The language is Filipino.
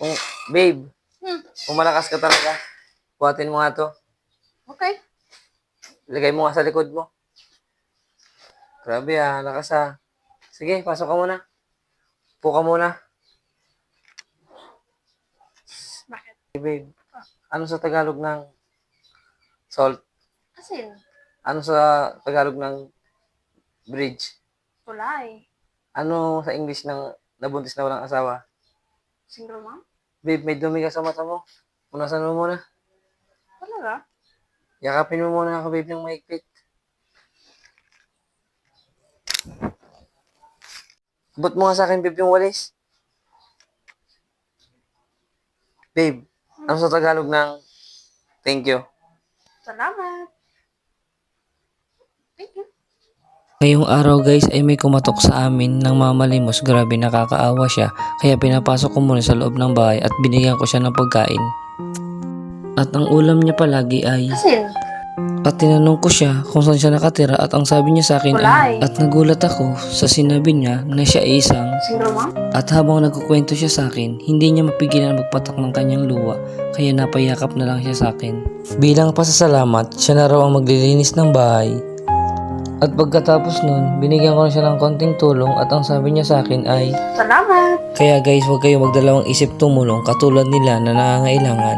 Kung, babe, Hmm. kung malakas ka talaga, buhatin mo nga to. Okay. Ilagay mo nga sa likod mo. Grabe ah, lakas ah. Sige, pasok ka muna. Upo ka muna. Bakit? Hey, babe, ano sa Tagalog ng salt? Asin. Ano sa Tagalog ng bridge? Kulay. Ano sa English ng nabuntis na walang asawa? Single mom? Babe, may dumi ka sa mata mo. Punasan mo muna. Talaga? Yakapin mo muna ako, babe, ng mahigpit. Ba't mo nga sa akin, babe, yung walis? Babe, ano sa Tagalog ng thank you? Salamat. Thank you. Ngayong araw guys ay may kumatok sa amin ng mamalimos. Grabe nakakaawa siya. Kaya pinapasok ko muna sa loob ng bahay at binigyan ko siya ng pagkain. At ang ulam niya palagi ay... Asin. At tinanong ko siya kung saan siya nakatira at ang sabi niya sa akin ay... At nagulat ako sa sinabi niya na siya ay isang... Mom? At habang nagkukwento siya sa akin, hindi niya mapigilan magpatak ng kanyang luwa, kaya napayakap na lang siya sa akin. Bilang pasasalamat, siya na raw ang maglilinis ng bahay. At pagkatapos nun, binigyan ko na siya ng konting tulong at ang sabi niya sa akin ay, Salamat. Kaya guys, huwag kayo magdalawang isip tumulong katulad nila na nangangailangan.